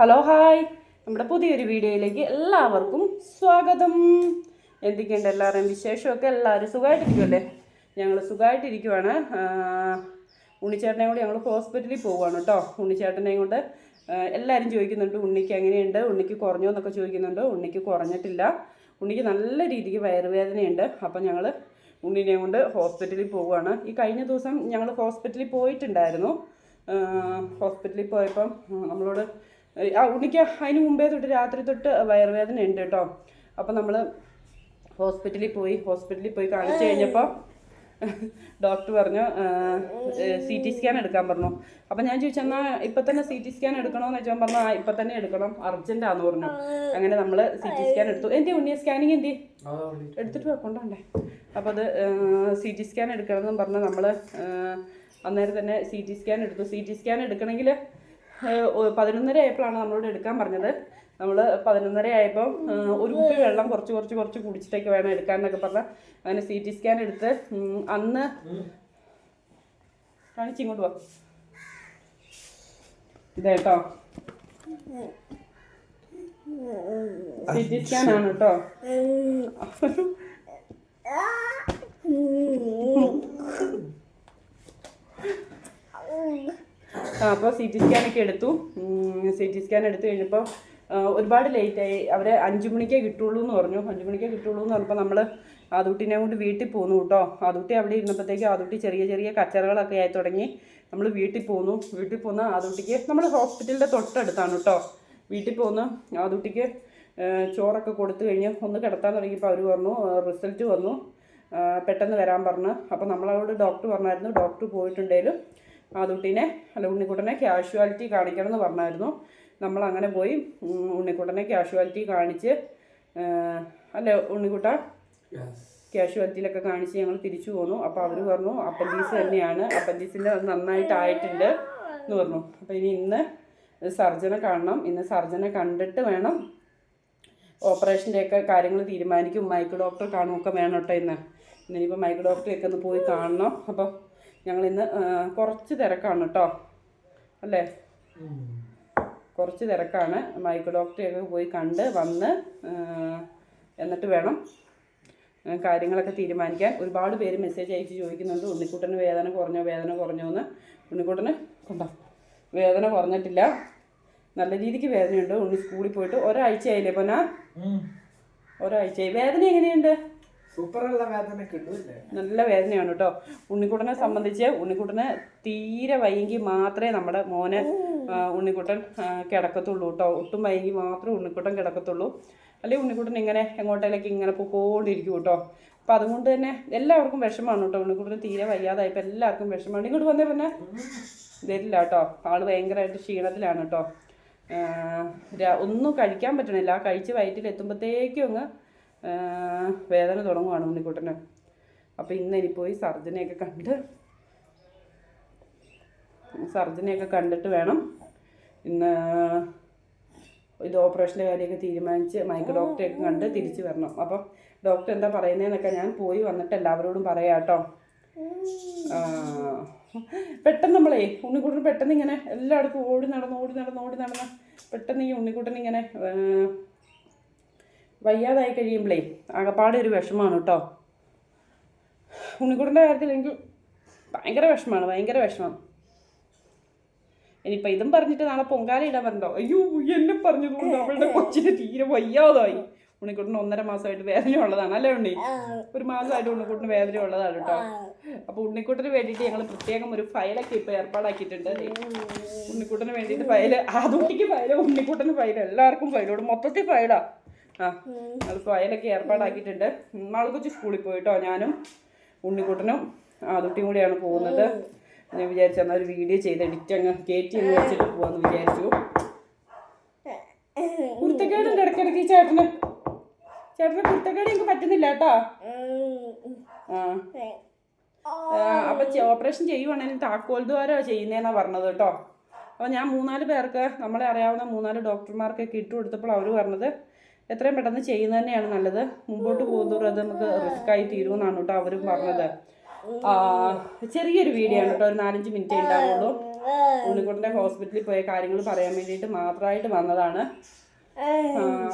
Hello hi നമ്മുടെ പുതിയൊരു വീഡിയോയിലേക്ക് എല്ലാവർക്കും സ്വാഗതം. എന്തൊക്കെയുണ്ട് എല്ലാവരുടെയും വിശേഷമൊക്കെ? എല്ലാവരും സുഖമായിട്ടിരിക്കുമല്ലേ ഞങ്ങൾ സുഖമായിട്ടിരിക്കുവാണ്. ഉണ്ണിച്ചേട്ടനെയും കൂടി ഞങ്ങൾ ഹോസ്പിറ്റലിൽ പോവുകയാണ് കേട്ടോ. ഉണ്ണിച്ചേട്ടനെയും കൊണ്ട് എല്ലാവരും ചോദിക്കുന്നുണ്ട് ഉണ്ണിക്ക് എങ്ങനെയുണ്ട്? ഉണ്ണിക്ക് കുറഞ്ഞോ? എന്നൊക്കെ ചോദിക്കുന്നുണ്ട്. ഉണ്ണിക്ക് കുറഞ്ഞിട്ടില്ല. ഉണ്ണിക്ക് നല്ല രീതിക്ക് വയറുവേദനയുണ്ട്. അപ്പം ഞങ്ങൾ ഉണ്ണിനെയും കൊണ്ട് ഹോസ്പിറ്റലിൽ പോവുകയാണ്. ഈ കഴിഞ്ഞ ദിവസം ഞങ്ങൾ ഹോസ്പിറ്റലിൽ പോയിട്ടുണ്ടായിരുന്നു. ഹോസ്പിറ്റലിൽ പോയപ്പം നമ്മളോട് ഉണ്ണിക്ക് അതിന് മുമ്പേ തൊട്ട് രാത്രി തൊട്ട് വയറുവേദന ഉണ്ട് കേട്ടോ. അപ്പം നമ്മൾ ഹോസ്പിറ്റലിൽ പോയി ഹോസ്പിറ്റലിൽ പോയി കാണിച്ചു കഴിഞ്ഞപ്പോൾ ഡോക്ടർ പറഞ്ഞു സി ടി സ്കാൻ എടുക്കാൻ പറഞ്ഞു. അപ്പം ഞാൻ ചോദിച്ചു എന്നാൽ ഇപ്പം തന്നെ സി ടി സ്കാൻ എടുക്കണമെന്ന് വെച്ചാൽ പറഞ്ഞു ആ ഇപ്പം തന്നെ എടുക്കണം അർജന്റാന്ന് പറഞ്ഞു. അങ്ങനെ നമ്മൾ സി ടി സ്കാൻ എടുത്തു. എന്തി ഉണ്ണിയ? സ്കാനിങ് എന്തി എടുത്തിട്ട് വാ, കൊണ്ടുപോണ്ടേ അപ്പോൾ അത് സി ടി സ്കാൻ എടുക്കണമെന്നും പറഞ്ഞ് നമ്മൾ അന്നേരം തന്നെ സി ടി സ്കാൻ എടുത്തു. സി ടി സ്കാൻ എടുക്കണമെങ്കിൽ പതിനൊന്നര ആയപ്പോഴാണ് നമ്മളോട് എടുക്കാൻ പറഞ്ഞത്. നമ്മൾ പതിനൊന്നര ആയപ്പോൾ ഒരു കുപ്പി വെള്ളം കുറച്ച് കുറച്ച് കുറച്ച് കുടിച്ചിട്ടൊക്കെ വേണം എടുക്കാൻ എന്നൊക്കെ പറഞ്ഞ് അങ്ങനെ സി ടി സ്കാൻ എടുത്ത് അന്ന് കാണിച്ച് ഇങ്ങോട്ട് വാ. ഇതേട്ടോ സി ടി സ്കാൻ ആണ് കേട്ടോ ആ അപ്പോൾ സി ടി സ്കാൻ ഒക്കെ എടുത്തു. സി ടി സ്കാൻ എടുത്തു കഴിഞ്ഞപ്പോൾ ഒരുപാട് ലേറ്റായി അവരെ അഞ്ച് മണിക്കേ കിട്ടുള്ളൂ എന്ന് പറഞ്ഞു. അഞ്ച് മണിക്കേ കിട്ടുള്ളൂ എന്ന് പറഞ്ഞപ്പോൾ നമ്മൾ ആദുട്ടിനെ കൊണ്ട് വീട്ടിൽ പോന്നു കേട്ടോ. ആദുട്ടി അവിടെ ഇരുന്നപ്പോഴത്തേക്ക് ആദുട്ടി ചെറിയ ചെറിയ കച്ചറകളൊക്കെ ആയി തുടങ്ങി. നമ്മൾ വീട്ടിൽ പോന്നു. വീട്ടിൽ പോന്ന ആദുട്ടിക്ക് നമ്മൾ ഹോസ്പിറ്റലിന്റെ തൊട്ടടുത്താണ് കേട്ടോ. വീട്ടിൽ പോന്ന് ആദുട്ടിക്ക് ചോറൊക്കെ കൊടുത്തു കഴിഞ്ഞ് ഒന്ന് കിടത്താൻ തുടങ്ങിയപ്പോൾ അവർ പറഞ്ഞു റിസൾട്ട് വന്നു. പെട്ടെന്ന് വരാൻ പറഞ്ഞു. അപ്പോൾ നമ്മളവിടെ ഡോക്ടർ പറഞ്ഞായിരുന്നു. ഡോക്ടർ പോയിട്ടുണ്ടെങ്കിലും ആദുട്ടീനെ അല്ല ഉണ്ണിക്കുട്ടനെ ക്യാഷ്വാലിറ്റി കാണിക്കണം എന്ന് പറഞ്ഞായിരുന്നു. നമ്മൾ അങ്ങനെ പോയി ഉണ്ണിക്കുട്ടനെ ക്യാഷ്വാലിറ്റി കാണിച്ച് അല്ല ഉണ്ണിക്കുട്ട ക്യാഷ്വാലിറ്റിയിലൊക്കെ കാണിച്ച് ഞങ്ങൾ തിരിച്ചു പോന്നു. അപ്പോൾ അവർ പറഞ്ഞു അപ്പൻഡീസ് തന്നെയാണ്. അപ്പൻഡീസിന്റെ അത് നന്നായിട്ടായിട്ടുണ്ട് എന്ന് പറഞ്ഞു. അപ്പോൾ ഇനി ഇന്ന് സർജനെ കാണണം. ഇന്ന് സർജനെ കണ്ടിട്ട് വേണം ഓപ്പറേഷന്റെയൊക്കെ കാര്യങ്ങൾ തീരുമാനിക്കും. മൈക്രോ ഡോക്ടർ കാണുമൊക്കെ വേണം കേട്ടോ ഇന്ന്. ഇന്നിപ്പോൾ മൈക്രോ ഡോക്ടറെയൊക്കെ ഒന്ന് പോയി കാണണം. അപ്പോൾ ഞങ്ങൾ ഇന്ന് കുറച്ച് തിരക്കാണ് കേട്ടോ. അല്ലേ? കുറച്ച് തിരക്കാണ്. മൈക്രോ ഡോക്ടറെയൊക്കെ പോയി കണ്ട് വന്ന് എന്നിട്ട് വേണം കാര്യങ്ങളൊക്കെ തീരുമാനിക്കാൻ. ഒരുപാട് പേര് മെസ്സേജ് അയച്ച് ചോദിക്കുന്നുണ്ട്. ഉണ്ണിക്കുട്ടന് വേദന കുറഞ്ഞോ വേദന കുറഞ്ഞോ എന്ന് ഉണ്ണിക്കുട്ടന് കൊണ്ടോ? വേദന കുറഞ്ഞിട്ടില്ല. നല്ല രീതിക്ക് വേദനയുണ്ട്. ഉണ്ണി സ്കൂളിൽ പോയിട്ട് ഒരാഴ്ചയായില്ലേ പൊന്ന? ഒരാഴ്ചയായി. വേദന എങ്ങനെയുണ്ട്? നല്ല വേദനയാണ് കേട്ടോ. ഉണ്ണിക്കുട്ടനെ സംബന്ധിച്ച് ഉണ്ണിക്കുട്ടന് തീരെ വൈകി മാത്രമേ നമ്മുടെ മോന് ഉണ്ണിക്കുട്ടൻ കിടക്കത്തുള്ളൂ കേട്ടോ. ഒട്ടും വൈകി മാത്രമേ ഉണ്ണിക്കുട്ടൻ കിടക്കത്തുള്ളൂ. അല്ലെങ്കിൽ ഉണ്ണിക്കുട്ടൻ ഇങ്ങനെ എങ്ങോട്ടേലേക്ക് ഇങ്ങനെ പൊക്കോണ്ടിരിക്കും കേട്ടോ. അപ്പം അതുകൊണ്ട് തന്നെ എല്ലാവർക്കും വിഷമമാണ് കേട്ടോ. ഉണ്ണിക്കുട്ടന് തീരെ വയ്യാതായപ്പോൾ എല്ലാവർക്കും വിഷമമാണ്. ഇങ്ങോട്ട് വന്നേ പിന്നെ വരില്ല കേട്ടോ. ആൾ ഭയങ്കരമായിട്ട് ക്ഷീണത്തിലാണ് കേട്ടോ. ഒന്നും കഴിക്കാൻ പറ്റണില്ല. ആ കഴിച്ച് വയറ്റിൽ എത്തുമ്പോഴത്തേക്കും അങ്ങ് വേദന തുടങ്ങുവാണ് ഉണ്ണിക്കുട്ടന്. അപ്പോൾ ഇന്ന് ഇനി പോയി സർജനെയൊക്കെ കണ്ട് സർജനെയൊക്കെ കണ്ടിട്ട് വേണം ഇന്ന് ഇത് ഓപ്പറേഷന്റെ കാര്യമൊക്കെ തീരുമാനിച്ച് മൈക്ക് ഡോക്ടറെയൊക്കെ കണ്ട് തിരിച്ചു വരണം. അപ്പം ഡോക്ടർ എന്താ പറയുന്നതെന്നൊക്കെ ഞാൻ പോയി വന്നിട്ട് എല്ലാവരോടും പറയാം കേട്ടോ. പെട്ടെന്ന് നമ്മളേ ഉണ്ണിക്കുട്ടൻ പെട്ടെന്ന് ഇങ്ങനെ എല്ലായിടത്തും ഓടി നടന്ന് ഓടി നടന്ന് ഓടി നടന്ന് പെട്ടെന്ന് ഈ ഉണ്ണിക്കുട്ടൻ ഇങ്ങനെ വയ്യാതായി കഴിയുമ്പോഴേ ആകപ്പാടെ ഒരു വിഷമമാണ് കേട്ടോ ഉണ്ണിക്കുട്ടന്റെ കാര്യത്തിൽ എനിക്ക് ഭയങ്കര വിഷമമാണ് ഭയങ്കര വിഷമം. ഇനിയിപ്പോൾ ഇതും പറഞ്ഞിട്ട് നാളെ പൊങ്കാല ഇടാൻ പറഞ്ഞോ അയ്യോ എന്നെ പറഞ്ഞതുകൊണ്ട് അവളുടെ കൊച്ചിന് തീരെ വയ്യാതായി. ഉണ്ണിക്കുട്ടിന് ഒന്നര മാസമായിട്ട് വേദന ഉള്ളതാണ് അല്ലേ ഉണ്ണി? ഒരു മാസമായിട്ട് ഉണ്ണിക്കുട്ടിന് വേദന ഉള്ളതാണ് കേട്ടോ അപ്പോൾ ഉണ്ണിക്കുട്ടിന് വേണ്ടിയിട്ട് ഞങ്ങൾ പ്രത്യേകം ഒരു ഫയലൊക്കെ ഇപ്പോൾ ഏർപ്പാടാക്കിയിട്ടുണ്ട് ഉണ്ണിക്കുട്ടന് വേണ്ടിയിട്ട് ഫയൽ ആദൂട്ടിക്ക് ഫയൽ ഉണ്ണിക്കുട്ടന് ഫയൽ എല്ലാവർക്കും ഫയലോട് മൊത്തത്തിൽ ഫയലാ. ആ അത് ഫയലൊക്കെ ഏർപ്പാടാക്കിയിട്ടുണ്ട്. നാളെ കൊച്ചു സ്കൂളിൽ പോയിട്ടോ ഞാനും ഉണ്ണിക്കുട്ടനും ആദുട്ടിയും കൂടിയാണ് പോകുന്നത്. ഞാൻ വിചാരിച്ചു ഒരു വീഡിയോ ചെയ്ത് എഡിറ്റ് അങ്ങ് കയറ്റി എന്ന് വെച്ചിട്ട് പോവാന്ന് വിചാരിച്ചു. കുർത്തക്കേടുണ്ട് ഇടയ്ക്കിടയ്ക്ക് ചേട്ടന്. ചേട്ടന് കുർത്തക്കേട് എനിക്ക് പറ്റുന്നില്ല കേട്ടോ. ആ. അപ്പൊ ഓപ്പറേഷൻ ചെയ്യുവാണെങ്കിൽ താക്കോൽ ദ്വാരാ ചെയ്യുന്നതെന്നാ പറഞ്ഞത് കേട്ടോ. അപ്പോൾ ഞാൻ മൂന്നാൽ പേർക്ക് നമ്മളെ അറിയാവുന്ന മൂന്നാൽ ഡോക്ടർമാർക്കൊക്കെ ഇട്ട് കൊടുത്തപ്പോൾ അവർ പറഞ്ഞത്. എത്രയും പെട്ടെന്ന് ചെയ്യുന്നത് തന്നെയാണ് നല്ലത്. മുമ്പോട്ട് പോകുന്നതോറും അത് നമുക്ക് റിസ്ക് ആയി തീരുമെന്നാണ് കേട്ടോ അവരും പറഞ്ഞത്. ചെറിയൊരു വീഡിയോ ആണ് കേട്ടോ ഒരു നാലഞ്ച് മിനിറ്റ് ഉണ്ടാവുള്ളൂ. ഉണ്ണിക്കുട്ടന്റെ ഹോസ്പിറ്റലിൽ പോയ കാര്യങ്ങൾ പറയാൻ വേണ്ടിയിട്ട് മാത്രമായിട്ട് വന്നതാണ്.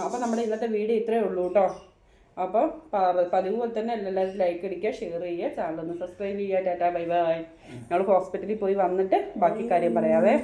അപ്പോൾ നമ്മുടെ ഇന്നത്തെ വീഡിയോ ഇത്രയേ ഉള്ളൂ കേട്ടോ. അപ്പോൾ പതിവ് പോലെ തന്നെ എല്ലാവരും ലൈക്ക് അടിക്കുക ഷെയർ ചെയ്യുക ചാനൽ ഒന്ന് സബ്സ്ക്രൈബ് ചെയ്യുക. ടാറ്റാ ബൈ ബൈ ഞങ്ങൾ ഹോസ്പിറ്റലിൽ പോയി വന്നിട്ട് ബാക്കി കാര്യം പറയാവേ.